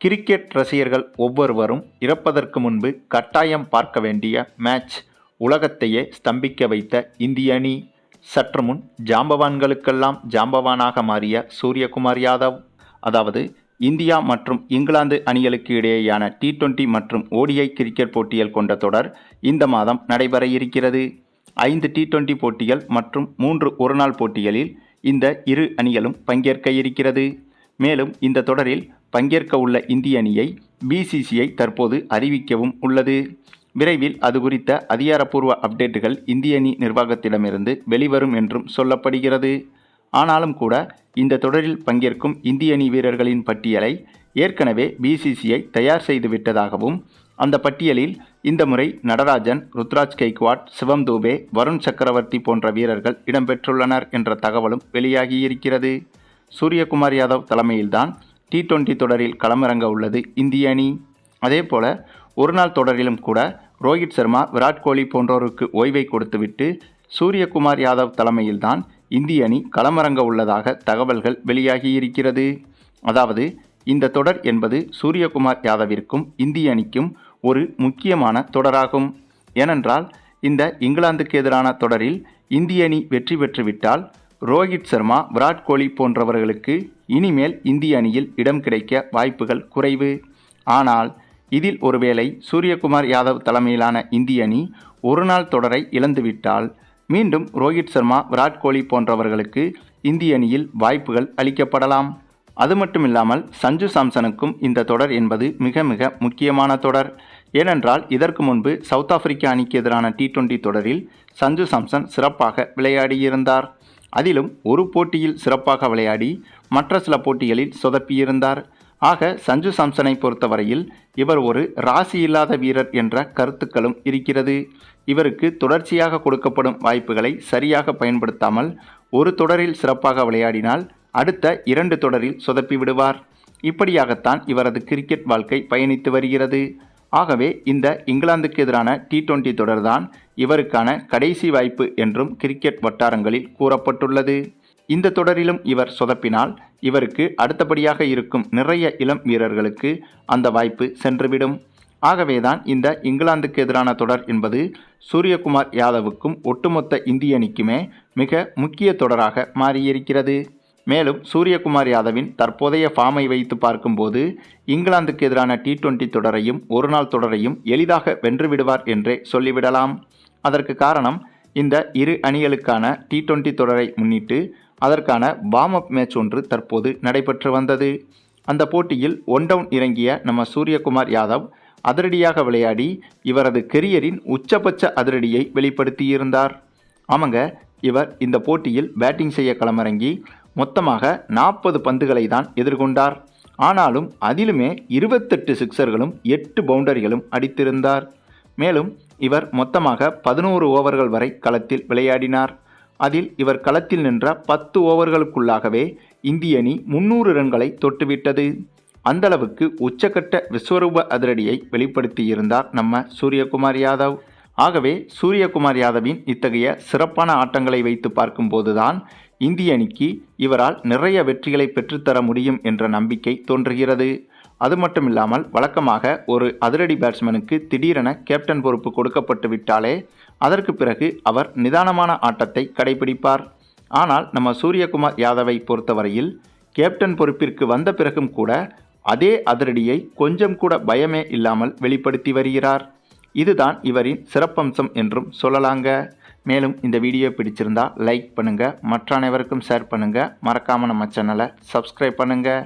Cricket ரசிகர்கள் ஒவ்வொருவரும் இறப்பதற்கு முன்பு கட்டாயம் பார்க்க வேண்டிய மேட்ச் உலகத்தையே ஸ்தம்பிக்க வைத்த இந்திய அணி. சற்று முன் ஜாம்பவான்களுக்கெல்லாம் ஜாம்பவானாக மாறிய சூரியகுமார் யாதவ் அதாவது இந்தியா மற்றும் இங்கிலாந்து அணிகளுக்கு இடையேயான டி டுவெண்டி மற்றும் ஓடிஐ கிரிக்கெட் போட்டிகள் கொண்ட தொடர் இந்த மாதம் நடைபெற இருக்கிறது. ஐந்து டி டுவெண்டி போட்டிகள் மற்றும் மூன்று ஒருநாள் போட்டிகளில் இந்த இரு அணிகளும் பங்கேற்க இருக்கிறது. மேலும் இந்த தொடரில் பங்கேற்க உள்ள இந்திய அணியை பிசிசிஐ தற்போது அறிவிக்கவும் உள்ளது. விரைவில் அது குறித்த அதிகாரப்பூர்வ அப்டேட்டுகள் இந்திய அணி நிர்வாகத்திடமிருந்து வெளிவரும் என்றும் சொல்லப்படுகிறது. ஆனாலும் கூட இந்த தொடரில் பங்கேற்கும் இந்திய அணி வீரர்களின் பட்டியலை ஏற்கனவே பிசிசிஐ தயார் செய்து விட்டதாகவும் அந்த பட்டியலில் இந்த முறை நடராஜன் ருத்ராஜ் கெய்க்வாட் சிவம் தூபே வருண் சக்கரவர்த்தி போன்ற வீரர்கள் இடம்பெற்றுள்ளனர் என்ற தகவலும் வெளியாகியிருக்கிறது. சூரியகுமார் யாதவ் தலைமையில்தான் டி டுவெண்டி தொடரில் களமிறங்க உள்ளது இந்திய அணி. அதேபோல ஒருநாள் தொடரிலும் கூட ரோஹித் சர்மா விராட் கோலி போன்றோருக்கு ஓய்வை கொடுத்துவிட்டு சூரியகுமார் யாதவ் தலைமையில்தான் இந்திய அணி களமிறங்க உள்ளதாக தகவல்கள் வெளியாகியிருக்கிறது அதாவது இந்த தொடர் என்பது சூரியகுமார் யாதவிற்கும் இந்திய அணிக்கும் ஒரு முக்கியமான தொடராகும். ஏனென்றால் இந்த இங்கிலாந்துக்கு எதிரான தொடரில் இந்திய அணி வெற்றி பெற்றுவிட்டால் ரோஹித் சர்மா விராட் கோலி போன்றவர்களுக்கு இனிமேல் இந்திய அணியில் இடம் கிடைக்க வாய்ப்புகள் குறைவு. ஆனால் இதில் ஒருவேளை சூரியகுமார் யாதவ் தலைமையிலான இந்திய அணி ஒருநாள் தொடரை இழந்துவிட்டால் மீண்டும் ரோஹித் சர்மா விராட் கோலி போன்றவர்களுக்கு இந்திய அணியில் வாய்ப்புகள் அளிக்கப்படலாம். அது மட்டுமில்லாமல் சஞ்சு சாம்சனுக்கும் இந்த தொடர் என்பது மிக மிக முக்கியமான தொடர். ஏனென்றால் இதற்கு முன்பு சவுத் ஆப்பிரிக்கா அணிக்கு எதிரான டி டுவெண்டி தொடரில் சஞ்சு சாம்சன் சிறப்பாக விளையாடியிருந்தார். அதிலும் ஒரு போட்டியில் சிறப்பாக விளையாடி மற்ற சில போட்டிகளில் சொதப்பியிருந்தார். ஆக சஞ்சு சாம்சனை பொறுத்தவரையில் இவர் ஒரு ராசி இல்லாத வீரர் என்ற கருத்துக்களும் இருக்கிறது. இவருக்கு தொடர்ச்சியாக கொடுக்கப்படும் வாய்ப்புகளை சரியாக பயன்படுத்தாமல் ஒரு தொடரில் சிறப்பாக விளையாடினால் அடுத்த இரண்டு தொடரில் சொதப்பி விடுவார் இப்படியாகத்தான் இவரது கிரிக்கெட் வாழ்க்கை பயணித்து வருகிறது. ஆகவே இந்த இங்கிலாந்துக்கு எதிரான டி டுவெண்டி தொடர்தான் இவருக்கான கடைசி வாய்ப்பு என்றும் கிரிக்கெட் வட்டாரங்களில் கூறப்பட்டுள்ளது. இந்த தொடரிலும் இவர் சொதப்பினால் இவருக்கு அடுத்தபடியாக இருக்கும் நிறைய இளம் வீரர்களுக்கு அந்த வாய்ப்பு சென்றுவிடும். ஆகவேதான் இந்த இங்கிலாந்துக்கு எதிரான தொடர் என்பது சூரியகுமார் யாதவுக்கும் ஒட்டுமொத்த இந்திய அணிக்குமே மிக முக்கிய தொடராக மாறியிருக்கிறது. மேலும் சூரியகுமார் யாதவின் தற்போதைய ஃபார்மை வைத்து பார்க்கும்போது இங்கிலாந்துக்கு எதிரான டி டுவெண்டி தொடரையும் ஒருநாள் தொடரையும் எளிதாக வென்றுவிடுவார் என்றே சொல்லிவிடலாம். அதற்கு காரணம் இந்த இரு அணிகளுக்கான டி டுவெண்டி தொடரை முன்னிட்டு அதற்கான வார்ம் அப் மேட்ச் ஒன்று தற்போது நடைபெற்று வந்தது. அந்த போட்டியில் ஒன் டவுன் இறங்கிய நம்ம சூரியகுமார் யாதவ் அதிரடியாக விளையாடி இவரது கெரியரின் உச்சபட்ச அதிரடியை வெளிப்படுத்தியிருந்தார். ஆமாங்க இவர் இந்த போட்டியில் பேட்டிங் செய்ய களமிறங்கி மொத்தமாக நாற்பது பந்துகளை தான் எதிர்கொண்டார். ஆனாலும் அதிலுமே இருபத்தெட்டு சிக்சர்களும் எட்டு பவுண்டரிகளும் அடித்திருந்தார். மேலும் இவர் மொத்தமாக பதினோரு ஓவர்கள் வரை களத்தில் விளையாடினார். அதில் இவர் களத்தில் நின்ற பத்து ஓவர்களுக்குள்ளாகவே இந்திய அணி முன்னூறு ரன்களை தொட்டுவிட்டது. அந்தளவுக்கு உச்சக்கட்ட விஸ்வரூப அதிரடியை வெளிப்படுத்தியிருந்தார் நம்ம சூரியகுமார் யாதவ். ஆகவே சூரியகுமார் யாதவின் இத்தகைய சிறப்பான ஆட்டங்களை வைத்து பார்க்கும்போதுதான் இந்திய அணிக்கு இவரால் நிறைய வெற்றிகளை பெற்றுத்தர முடியும் என்ற நம்பிக்கை தோன்றுகிறது. அது மட்டுமில்லாமல் வழக்கமாக ஒரு அதிரடி பேட்ஸ்மேனுக்கு திடீரென கேப்டன் பொறுப்பு கொடுக்கப்பட்டு விட்டாலே அதற்கு பிறகு அவர் நிதானமான ஆட்டத்தை கடைபிடிப்பார். ஆனால் நம்ம சூரியகுமார் யாதவை பொறுத்தவரையில் கேப்டன் பொறுப்பிற்கு வந்த பிறகும் கூட அதே அதிரடியை கொஞ்சம் கூட பயமே இல்லாமல் வெளிப்படுத்தி வருகிறார். இதுதான் இவரின் சிறப்பம்சம் என்றும் சொல்லலாங்க. மேலும் இந்த வீடியோ பிடிச்சிருந்தா லைக் பண்ணுங்கள் மற்ற அனைவருக்கும் ஷேர் பண்ணுங்கள் மறக்காமல் நம்ம சேனலை சப்ஸ்கிரைப் பண்ணுங்கள்